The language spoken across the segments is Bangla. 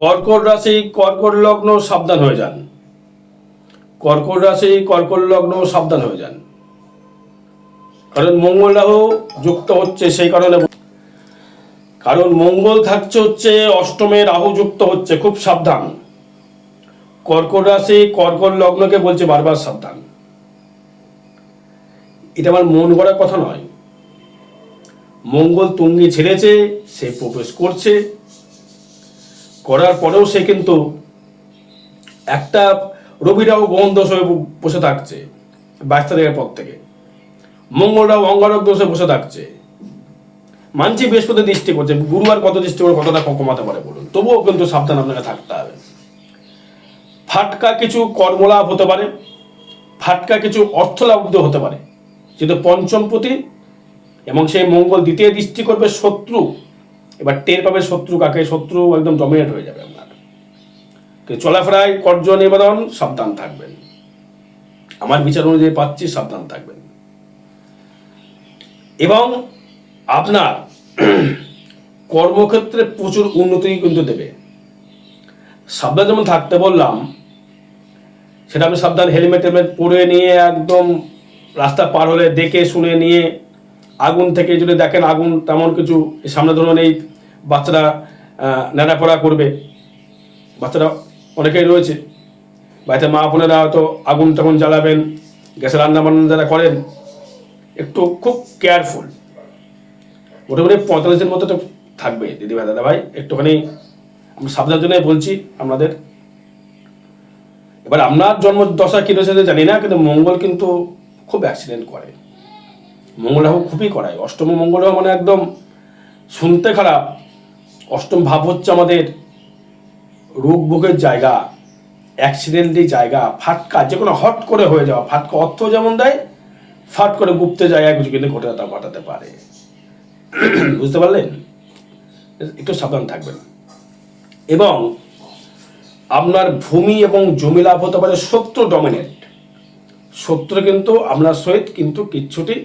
কর্কট রাশি, কর্কট লগ্ন সাবধান হয়ে যান। কর্কট রাশি, কর্কট লগ্ন সাবধান হয়ে যান। কারণ মঙ্গল রাহু যুক্ত হচ্ছে সেই কারণে কারণ মঙ্গল থাকছে হচ্ছে অষ্টমে রাহু যুক্ত হচ্ছে, খুব সাবধান। কর্কট রাশি, কর্কট লগ্নকে বলছে বারবার সাবধান। এটা আমার মন গড়া কথা নয়। মঙ্গল তুঙ্গি ছেড়েছে, সে প্রবেশ করছে। করার পরেও সে কিন্তু একটা রবিরাও গহন দোষ হয়ে বসে থাকছে বাইশ তারিখের পর থেকে। মঙ্গলরাও অঙ্গারক দোষে বসে থাকছে। মানছি বৃহস্পতি দৃষ্টি করছে গুরুবার কত দৃষ্টি করে কতটা কমাতে পারে বলুন? তবুও কিন্তু সাবধান আপনাকে থাকতে হবে। ফাটকা কিছু কর্মলাভ হতে পারে, ফাটকা কিছু অর্থ লাভ হতে পারে। যেহেতু পঞ্চমপতি এবং সেই মঙ্গল দ্বিতীয় দৃষ্টি করবে শত্রু। এবার টের পাবে শত্রু কাকে? শত্রু একদম ডমিনেট হয়ে যাবে আপনার। চলাফেরায় কর্য নিবেদন সাবধান থাকবেন। আমার বিচার অনুযায়ী পাচ্ছি, সাবধান থাকবেন। এবং আপনার কর্মক্ষেত্রে প্রচুর উন্নতি কিন্তু দেবে। সাবধান যেমন থাকতে বললাম, সেটা আমি সাবধান হেলমেট টেলমেট পরে নিয়ে একদম রাস্তা পার হলে দেখে শুনে নিয়ে আগুন থেকে যদি দেখেন আগুন তেমন কিছু সামনে ধরুন এই বাচ্চারা নেড়াপড়া করবে। বাচ্চারা অনেকেই রয়েছে। বাড়িতে মা বোনেরা হয়তো আগুন তখন জ্বালাবেন, গ্যাসে রান্না বান্না যারা করেন, একটু খুব কেয়ারফুল। মোটামুটি পঁয়তাল্লিশ দিন মতো তো থাকবে দিদিভাই দাদা ভাই, একটুখানি আমি সাবধান জন্য বলছি আপনাদের। এবার আপনার জন্ম দশা কী রয়েছে জানি না, কিন্তু মঙ্গল কিন্তু খুব অ্যাক্সিডেন্ট করে। মঙ্গল রাহু খুবই করায়। অষ্টম মঙ্গল মানে একদম শুনতে খারাপ। অষ্টম ভাব হচ্ছে আমাদের রোগ ভোগের জায়গা অ্যাক্সিডেন্টের জায়গা, ফাটকা যে কোনো হট করে হয়ে যাওয়া। ফাটকা অর্থ যেমন দেয়, ফাট করে গুপ্ত জায়গায় কিছু কিন্তু ঘটে তা ঘটাতে পারে। বুঝতে পারলেন? একটু সাবধান থাকবেন। এবং আপনার ভূমি এবং জমি লাভ হতে পারে শত্রু ডমিনেট শত্রু কিন্তু আপনার সহিত কিন্তু কিচ্ছুটি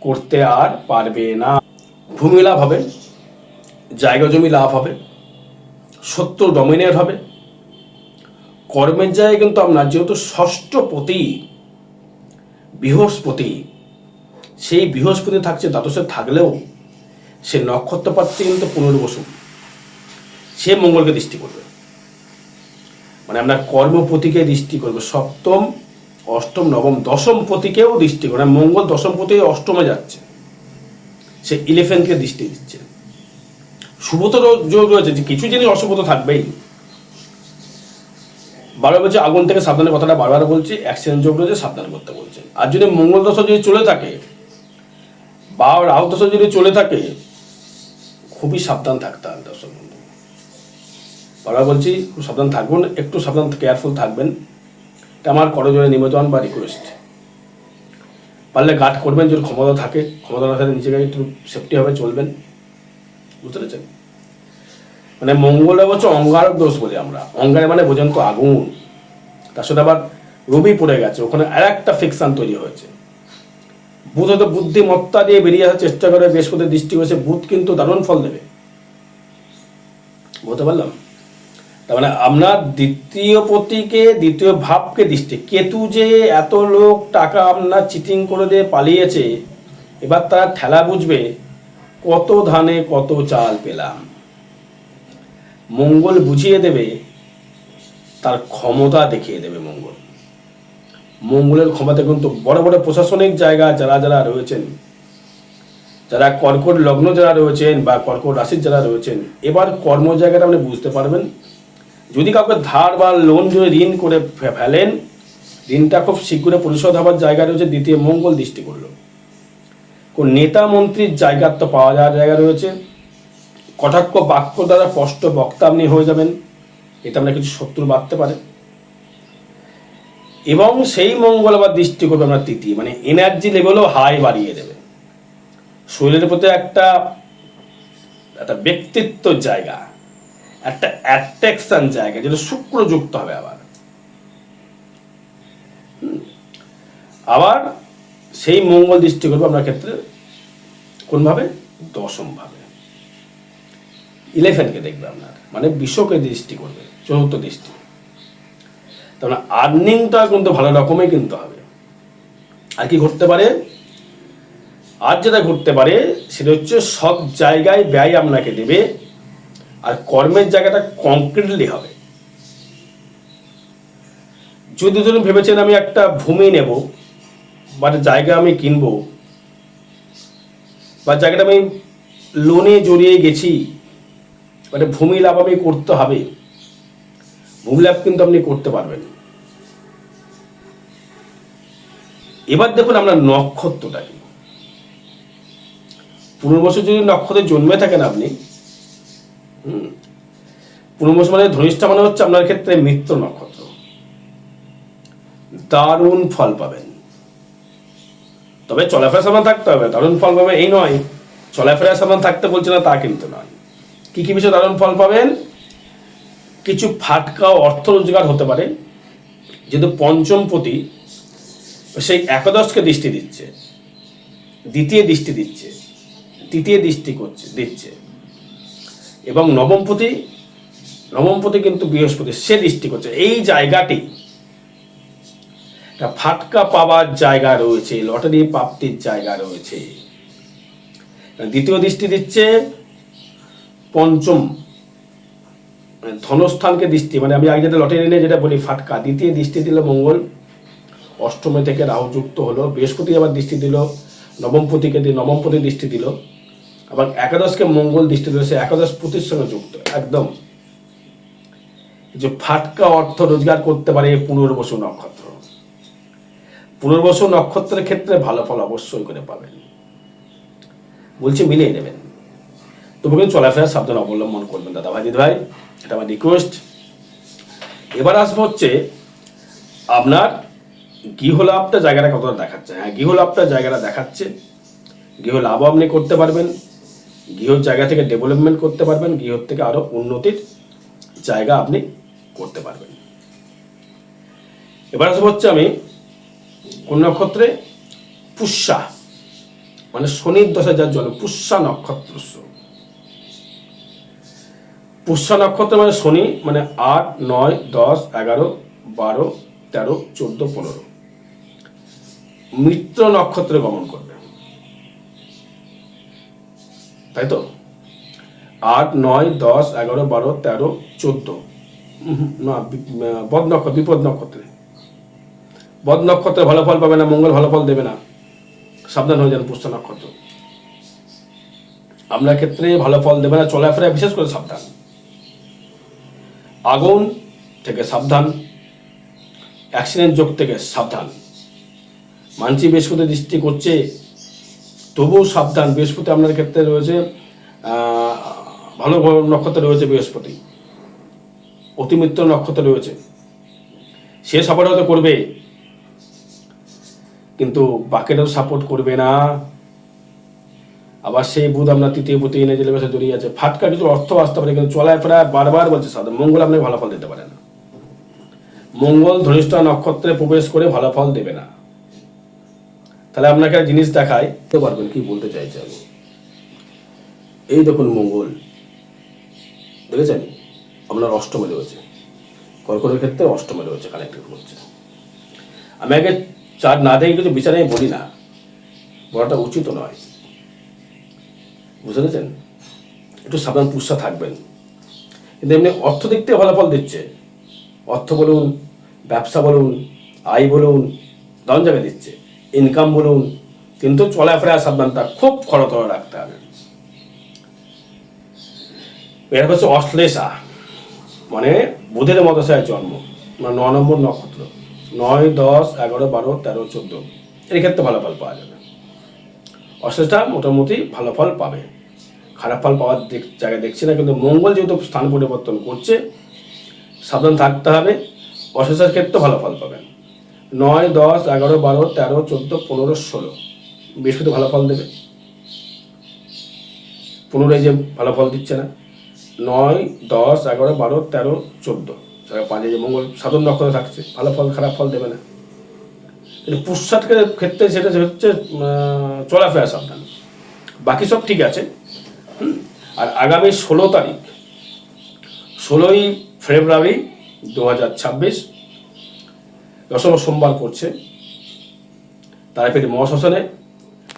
করতে আর পারবে না। ভূমি লাভ হবে, জায়গা জমি লাভ হবে সত্য ডমিনেট হবে। কর্মের জায়গায় কিন্তু আপনার যেহেতু ষষ্ঠ পতি, বৃহস্পতি, সেই বৃহস্পতি থাকছে দ্বাদশে থাকলেও সে নক্ষত্র পাচ্ছে কিন্তু পুনর্বসু। সে মঙ্গলকে দৃষ্টি করবে। মানে আপনার কর্মপতিকে দৃষ্টি করবে। সপ্তম অষ্টম, নবম, দশম পতিকেও দৃষ্টি করে মানে মঙ্গল দশম পতি অষ্টমে যাচ্ছে। সে ইলেভেনকে দৃষ্টি দিচ্ছে। শুভতর যোগ রয়েছে, যে কিছু জিনিস অশুভ তো থাকবেই। বারবার বলছে, আগুন থেকে সাবধানের কথাটা বারবার বলছি অ্যাক্সিডেন্ট যোগ রয়েছে, সাবধান করতে বলছে। আর যদি মঙ্গল দশা যদি চলে থাকে, বা রাহু দশা যদি চলে থাকে, খুবই সাবধান থাকতে হবে দর্শক বন্ধু। বারবার বলছি খুব সাবধান থাকবেন একটু সাবধান কেয়ারফুল থাকবেন। আমার করজনে নিবেদন বা রিকোয়েস্ট পারলে গার্ড করবেন, যদি ক্ষমতা থাকে। ক্ষমতা না থাকলে নিজেকে একটু সেফটি হবে চলবেন। বুঝতে পেরেছেন? মানে মঙ্গলে হচ্ছে অঙ্গারক দোষ বলি আমরা। অঙ্গারে মানে বোঝেন তো আগুন। তার সাথে আবার রবি পড়ে গেছে। ওখানে আর একটা ফিকশন তৈরি হয়েছে। বুধ হয়তো বুদ্ধিমত্তা দিয়ে বেরিয়ে আসার চেষ্টা করে, বৃহস্পতির দৃষ্টি হয়েছে বুধ কিন্তু দারুণ ফল দেবে। বলতে পারলাম? তার মানে আপনার দ্বিতীয় পতিকে, দ্বিতীয় ভাবকে দৃষ্টি কেতু যে এত লোক টাকা আপনার চিটিং করে দিয়ে পালিয়েছে, এবার তারা ঠেলা বুঝবে, কত ধানে কত চাল পেলাম। মঙ্গল বুঝিয়ে দেবে, তার ক্ষমতা দেখিয়ে দেবে মঙ্গল। মঙ্গলের ক্ষমতা কিন্তু বড় বড় প্রশাসনিক জায়গা যারা যারা রয়েছেন, যারা কর্কট লগ্ন যারা রয়েছেন বা কর্কট রাশির যারা রয়েছেন, এবার কর্ম জায়গাটা আপনি বুঝতে পারবেন। যদি কাউকে ধার বা লোন যদি ঋণ করে ফেলেন, ঋণটা খুব শীঘ্রই পরিশোধ হওয়ার জায়গা রয়েছে দ্বিতীয় মঙ্গল দৃষ্টি করল। কোন নেতা মন্ত্রীর জায়গার তো পাওয়া যাওয়ার জায়গা রয়েছে। কটাক্ষ বাক্য দ্বারা স্পষ্ট বক্তা আপনি হয়ে যাবেন, এতে আপনার কিছু শত্রু বাড়তে পারে। এবং সেই মঙ্গল আবার দৃষ্টি করবে আপনার তৃতীয় মানে এনার্জি লেভেলও হাই বাড়িয়ে দেবে। শরীরের প্রতি একটা একটা ব্যক্তিত্ব জায়গা। একটা অ্যাট্রাকশন জায়গা যেটা শুক্র যুক্ত হবে আবার। আবার সেই মঙ্গল দৃষ্টি করবে আপনার ক্ষেত্রে কোনভাবে? দশম ভাবে ইলেভেনকে দেখবে আপনার মানে বিশ্বকে দৃষ্টি করবে, চতুর্থ দৃষ্টি। তার মানে আর্নিংটা কিন্তু ভালো রকমই কিন্তু হবে। আর কি ঘটতে পারে? আর যেটা ঘটতে পারে, সেটা হচ্ছে সব জায়গায় ব্যয় আপনাকে দেবে আর কর্মের জায়গাটা কংক্রিটলি হবে। যদি ধরুন ভেবেছেন আমি একটা ভূমি নেব, বা জায়গা আমি কিনবো, বা জায়গাটা আমি লোনে জড়িয়ে গেছি মানে ভূমি লাভ আমি করতে হবে, ভূমি লাভ কিন্তু আপনি করতে পারবেন। এবার দেখুন আমরা নক্ষত্রটা কি। পুনর্বসু যদি নক্ষত্রে জন্মে থাকেন আপনি পুনর্বসু মানে ধনিষ্ঠা মানে হচ্ছে আপনার ক্ষেত্রে মিত্র নক্ষত্র। দারুণ ফল পাবেন। তবে চলাফেরা সাবধান থাকতে হবে, দারুণ ফল পাবে এই নয়। চলাফেরা সাবধান থাকতে বলছে না তা কিন্তু নয়। কি কি বিষয়ে দারুণ ফল পাবেন? কিছু ফাটকা অর্থ রোজগার হতে পারে। যেহেতু পঞ্চম পঞ্চমপতি সেই একাদশকে দৃষ্টি দিচ্ছে। দ্বিতীয় দৃষ্টি দিচ্ছে। তৃতীয় দৃষ্টি করছে, দিচ্ছে। এবং নবম নবমপতি নবমপতি কিন্তু বৃহস্পতি, সে দৃষ্টি করছে। এই জায়গাটি ফাটকা পাওয়ার জায়গা রয়েছে, লটারি প্রাপ্তির জায়গা রয়েছে। দ্বিতীয় দৃষ্টি দিচ্ছে, পঞ্চম মানে ধনস্থানকে দৃষ্টি মানে আমি আগে যেটা লটারি নিয়ে যেটা বলি, ফাটকা। দ্বিতীয় দৃষ্টি দিল মঙ্গল, অষ্টমী থেকে রাহু যুক্ত হলো, বৃহস্পতি আবার দৃষ্টি দিল নবমপতিকে দিয়ে নবমপতি দৃষ্টি দিল আবার একাদশকে মঙ্গল দৃষ্টি দিল, সে একাদশ পতির সঙ্গে যুক্ত, একদম। যে ফাটকা অর্থ রোজগার করতে পারে পুনর্বসু নক্ষত্র। পুনর্বসু নক্ষত্রের ক্ষেত্রে ভালো ফল অবশ্যই করে পাবেন। বলছি মিলিয়ে নেবেন। তবু কিন্তু চলাফেরা সাবধান অবলম্বন করবেন দাদা ভাই, দিদি ভাই, এটা আমার রিকোয়েস্ট এবার আসব হচ্ছে আপনার গৃহলাভটা জায়গাটা কতটা দেখাচ্ছে? হ্যাঁ গৃহলাভটা জায়গাটা দেখাচ্ছে। গৃহ লাভও আপনি করতে পারবেন। গৃহর জায়গা থেকে ডেভেলপমেন্ট করতে পারবেন। গৃহর থেকে আরও উন্নতির জায়গা আপনি করতে পারবেন। এবার আসব হচ্ছে আমি কোন নক্ষত্রে? পুষ্যা। মানে শনির দশা যার জন্য পুষ্যা নক্ষত্র। পুষ্যা নক্ষত্র মানে শনি মানে আট, নয়, দশ, এগারো, বারো, তেরো, চোদ্দ, পনেরো। মিত্র নক্ষত্রে গমন করবে। তাই তো? আট, নয়, দশ, এগারো, বারো, তেরো, চোদ্দ। বদ নক্ষত্র, বিপদ নক্ষত্রে। বদ নক্ষত্রে ভালো ফল পাবে না, মঙ্গল ভালো ফল দেবে না। সাবধান হয়ে যান পুষ্য নক্ষত্র। আপনার ক্ষেত্রে ভালো ফল দেবে না, চলাফেরা বিশেষ করে সাবধান। আগুন থেকে সাবধান, অ্যাক্সিডেন্ট যোগ থেকে সাবধান। মানসি বৃহস্পতি দৃষ্টি করছে তবুও সাবধান। বৃহস্পতি আপনার ক্ষেত্রে রয়েছে ভালো নক্ষত্রে রয়েছে বৃহস্পতি। অতিমিত্র নক্ষত্র রয়েছে। সে সাপোর্ট হয়তো করবে, কিন্তু বাকিটাও সাপোর্ট করবে না। আবার সেই বুধ আপনার তৃতীয় প্রতি এনে জেলে বসে জড়িয়ে আছে। ফাটকা কিছু অর্থ আসতে পারে, কিন্তু চলায় প্রায় বারবার বলছে, সাধু, মঙ্গল আপনি ভালো ফল দিতে পারে না। মঙ্গল ধনিষ্ঠ নক্ষত্রে প্রবেশ করে ভালো ফল দেবে না। তাহলে আপনাকে জিনিস দেখায়, বুঝতে পারবেন কি বলতে চাইছে আমি। এই দেখুন মঙ্গল, দেখেছেন? আপনার অষ্টমে রয়েছে। কর্কটের ক্ষেত্রে অষ্টমে রয়েছে কানেক্টেড করছে আমি আগে চার না দেখে কিছু বিচারে বলি না। বলাটা উচিত নয়। বুঝতে পেরেছেন? একটু সাবধান পুষা থাকবেন। কিন্তু এমনি অর্থ দিক থেকে ফলাফল দিচ্ছে। অর্থ বলুন, ব্যবসা বলুন, আয় বলুন দারুণ জায়গায় দিচ্ছে। ইনকাম বলুন, কিন্তু চলাফেরা সাবধানটা খুব খরতর রাখতে হবে। এর হচ্ছে অশ্লেষা। মানে বুধের মতসায় জন্ম মানে ন নম্বর নক্ষত্র। নয়, দশ, এগারো, বারো, তেরো, চোদ্দ। এর ক্ষেত্রে ভালো ফল পাওয়া যাবে। অশ্লেষা মোটামুটি ভালো ফল পাবে। খারাপ ফল পাওয়ার জায়গায় দেখছি না, কিন্তু মঙ্গল যেহেতু স্থান পরিবর্তন করছে, সাবধান থাকতে হবে। অশ্লেষার ক্ষেত্রে ভালো ফল পাবেন। নয়, দশ, এগারো, বারো, তেরো, চোদ্দ, পনেরো, ষোলো। বৃহস্পতি ভালো ফল দেবে। পুনরায় যে ভালো ফল দিচ্ছে না। নয়, দশ, এগারো, বারো, তেরো, চোদ্দ। পাঁচে যে মঙ্গল সাধন নক্ষত্র থাকছে, ভালো ফল, খারাপ ফল দেবে না। কিন্তু পুষ্সাটকের ক্ষেত্রে সেটা হচ্ছে চলাফেরা সাবধান। বাকি সব ঠিক আছে আর আগামী ষোলো তারিখ, ষোলোই ফেব্রুয়ারি দু হাজার ছাব্বিশ, দশম সোমবার করছে, তারাপীঠ মহাশ্মশানে।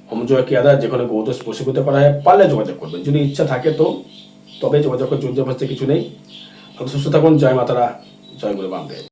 হোমজয় কিয়াদা যেখানে গৌতোষ প্রশিক্ষিত করা হয়, পারলে যোগাযোগ করবেন। যদি ইচ্ছা থাকে তো তবে যোগাযোগ জোর জবরদস্তি কিছু নেই। সুস্থ থাকুন। জয় মাতারা। জয় গুরু বামদেব।